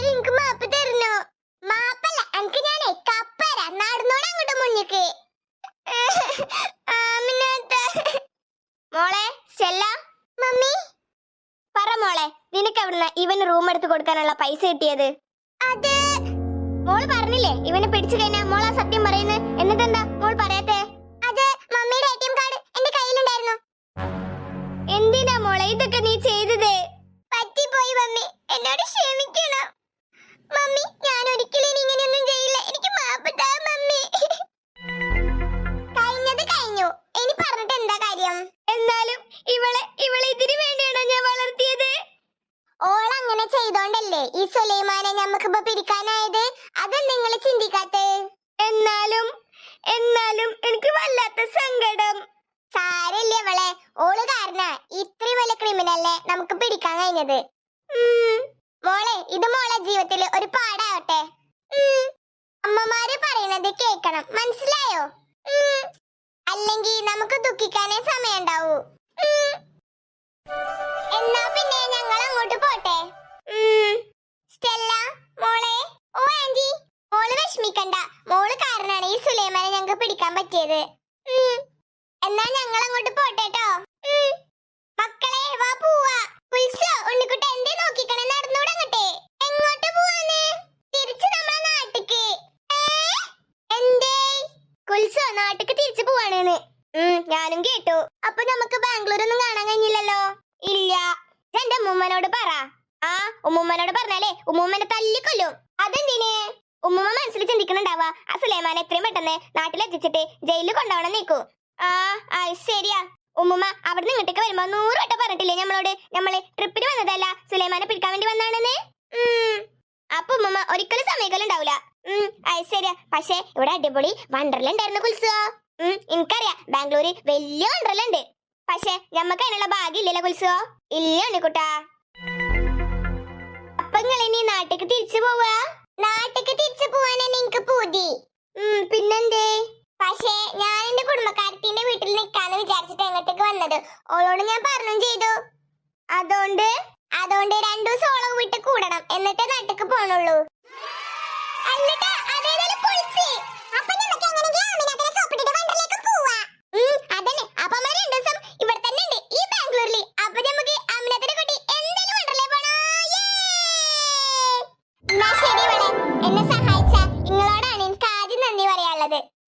എനിക്ക് മാപ്പ് മാപ്പല്ല ഞാൻ മോളെ മമ്മി. പറ മോളെ നിനക്ക് റൂം കൊടുക്കാനുള്ള പൈസ കിട്ടിയത്? അത് മോൾ പറഞ്ഞില്ലേ ഇവനെ പിടിച്ചു കഴിഞ്ഞാ മോൾ ആ സത്യം പറയുന്നത്. എന്നിട്ടെന്താ മോൾ പറയാത്തെ മോളെ ഇതൊക്കെ നീ ചെയ്തത്. പറ്റിപ്പോയി മമ്മി. എന്നോട് ക്ഷമിക്കണം. മമ്മി ഞാൻ ഒരിക്കലും ഇങ്ങനെയൊന്നും ചെയ്യില്ല. എനിക്ക് മാപ്പ് താ മമ്മി. കഴിഞ്ഞത് കഴിഞ്ഞു. ഇനി പറഞ്ഞിട്ട് എന്താ കാര്യം? എന്നാലും ഇവളെ ഇവളെ ഇതിനു വേണ്ടിയാണോ ഞാൻ വളർത്തിയത്? ഓൾ അങ്ങനെ ചെയ്തോണ്ടല്ലേ ഈ സുലൈമാനെ ഞമ്മക്കിപ്പോ പിടിക്കാനായത് അത് നിങ്ങൾ ചിന്തിക്കാത്തേ എന്നാലും എന്നാലും എനിക്ക് വല്ലാത്ത സങ്കടം സാരല്ലേ അവളെ ഓൾ കാരണ ഇത്രയും വലിയ ക്രിമിനലിനെ നമുക്ക് പിടിക്കാൻ കഴിഞ്ഞത്. മോളെ ഇത് മോളെ ജീവിതത്തിൽ ഒരു പാടാവട്ടെ. അമ്മമാര് പറയുന്നത് കേക്കണം മനസ്സിലായോ? അല്ലെങ്കിൽ നമുക്ക് ദുഃഖിക്കാനേ സമയം ഉണ്ടാവൂ എന്നാ പിന്നെ ഞങ്ങൾ അങ്ങോട്ട് പോട്ടെ. സ്റ്റെല്ല മോളെ. ഓ ആന്റി. മോൾ വിഷമിക്കണ്ട. മോൾ കാരണമാണ് ഈ സുലൈമാനെ ഞങ്ങൾക്ക് പിടിക്കാൻ പറ്റിയത്. എന്നാ ഞങ്ങൾ അങ്ങോട്ട് പോട്ടെ ട്ടോ. ഉം. മക്കളെ വാ ഉത്സവ ഉണ്ണിക്കുട്ട എന്തേ നോക്കിക്കണേ? നടന്നൂടെ അങ്ങട്ടെ എങ്ങോട്ട് പോവാന്ന് തിരിച്ചു നമ്മളെ നാട്ടിക്ക്? എന്തേ? കുൽസോ നാട്ടിക്ക് തിരിച്ചു പോവാണെന്ന്. ഞാനും കേട്ടു. അപ്പൊ നമുക്ക് ബാംഗ്ലൂർ ഒന്നും കാണാൻ കഴിഞ്ഞില്ലല്ലോ? ഇല്ല. എന്റെ ഉമ്മുമ്മനോട് പറ. ആ ഉമ്മുമ്മനോട് പറഞ്ഞാലേ ഉമ്മമ്മനെ തല്ലിക്കൊല്ലും. അതെന്തിന്? ഉമ്മമ്മ മനസ്സിൽ ചിന്തിക്കണുണ്ടാവാ. ആ സുലൈമാനെ എത്രയും പെട്ടെന്ന് നാട്ടിലെത്തിച്ചിട്ട് ജയിലിൽ കൊണ്ടുപോകണം നീക്കൂ ആ ആ ശരിയാ. ഉമ്മുമ്മ അവിടുന്ന് ഇങ്ങോട്ടേക്ക് വരുമ്പോ നൂറ് വട്ടം പറഞ്ഞിട്ടില്ലേ നമ്മളോട് നമ്മൾ ട്രിപ്പിന് വന്നതല്ല. സുലൈമാനെ പിടിക്കാൻ വേണ്ടി വന്നാണെന്ന്. അപ്പൊ ഉമ്മുമ്മ ഒരിക്കലും സമയക്കലും ഉണ്ടാവൂല ഉം അത് ശരിയാ. പക്ഷേ ഇവിടെ അടിപൊളി വണ്ടർല ഉണ്ടായിരുന്നു കുൽസോ. ഉം എനിക്കറിയാം. ബാംഗ്ലൂര് വലിയ ഉണ്ട് പക്ഷേ ഞമ്മക്ക് അതിനുള്ള ഭാഗ്യം ഇല്ലല്ലോ കുൽസോ. ഇല്ല ഉണ്ണിക്കുട്ടാ? അപ്പൊ നിങ്ങൾ ഇനി നാട്ടിലേക്ക് തിരിച്ചു പോവാ? നാട്ടിക്ക് തിരിച്ചു പോവാനാ നിങ്ങക്ക് പൂതി പിന്നെന്തേ പക്ഷേ ഞാൻ എന്റെ കുടുംബക്കാരത്തിന്റെ വീട്ടിൽ നിൽക്കാന്ന് വിചാരിച്ചിട്ട് വന്നത് ഓളോട് ഞാൻ പറഞ്ഞു ചെയ്തു. അതുകൊണ്ട് അതുകൊണ്ട് രണ്ടു ദിവസം വിട്ട് കൂടണം. എന്നിട്ട് നാട്ടിക്ക് പോണുള്ളൂ.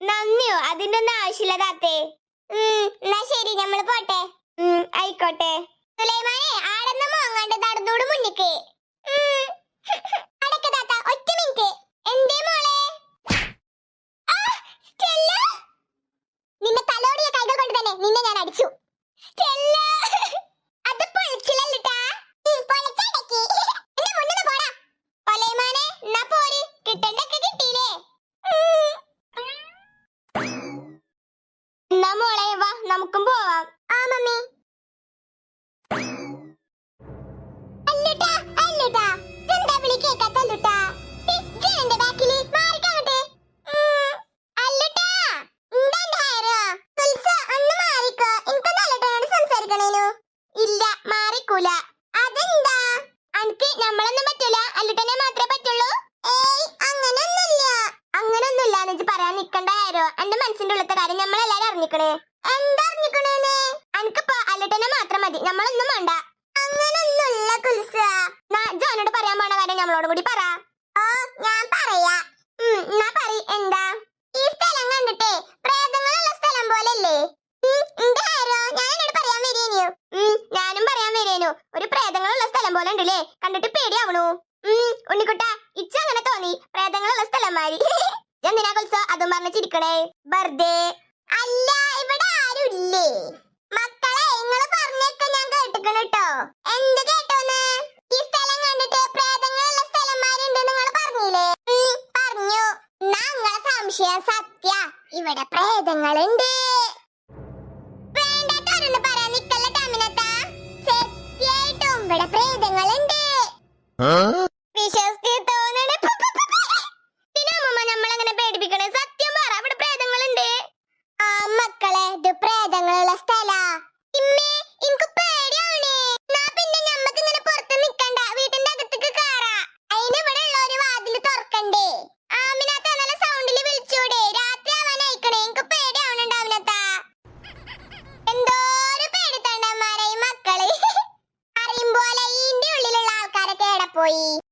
നന്ദിയോ? അതിന്റെ ഒന്നും ആവശ്യമില്ല താത്തേ. എന്നാ ശരി നമ്മൾ പോട്ടെ. ആയിക്കോട്ടെ. സുലൈമാനെ ആടെന്ന് മോങ്ങാണ്ട് നടന്നോട് മുന്നിക്ക്. അടക്ക് താത്ത ഒറ്റ മിനിറ്റ്. എന്തേ മോളെ? നിന്നെ തലോടിയ കൈകൾ കൊണ്ട് തന്നെ നിന്നെ ഞാൻ അടിച്ചു സ്റ്റെല്ല അത് പൊളിച്ചില്ലല്ലോട്ടാ പൊളിച്ചടക്കി എന്റെ മുന്നിന്ന് പോടാ ഒലൈമാനെ എന്നാ പോര് കിട്ടണ്ടൊക്കെ കിട്ടിയില്ലേ ഉം. എന്നാ മോളെ വാ നമുക്കും പോവാം. ആ മമ്മി. നമ്മളൊന്നും വേണ്ട. അങ്ങനൊന്നുമില്ല കുൽസ. ജോനോട് പറയാൻ പോണ കാര്യം നമ്മളോട് കൂടി പറ. ഓ ഞാൻ പറയാ. എന്നാ പറ എന്താ? ഈ സ്ഥലം കണ്ടിട്ടേ പ്രേതങ്ങളുള്ള സ്ഥലം പോലല്ലേ. ഞാനും പറയാൻ വരേനു. ഒരു പ്രേതങ്ങളുള്ള സ്ഥലം പോലെ ഉണ്ടല്ലേ? കണ്ടിട്ട് പേടിയാവണു. ഉണ്ണിക്കുട്ട ഇച്ച അങ്ങനെ തോന്നി. പ്രേതങ്ങളുള്ള സ്ഥലം മാതിരി. എന്തിനാ കൊൽസോ അതും പറഞ്ഞ് ചിരിക്കണേ? വെറുതെ. അല്ല ഇവിടെ ആരുമില്ലേ മക്കളെ നിങ്ങൾ കേട്ടിക്കണ് ട്ടോ എന്ത് കേട്ടോന്ന്? ഈ സ്ഥലം കണ്ടിട്ട് പ്രേതങ്ങളുള്ള സ്ഥലന്മാരുണ്ട് നിങ്ങൾ പറഞ്ഞില്ലേ? പറഞ്ഞു. നിങ്ങളെ സംശയം സത്യ. ഇവിടെ പ്രേതങ്ങളുണ്ട്. ഇവിടെ പ്രേതങ്ങളുണ്ട്. വിശ്വസിച്ച് 播音。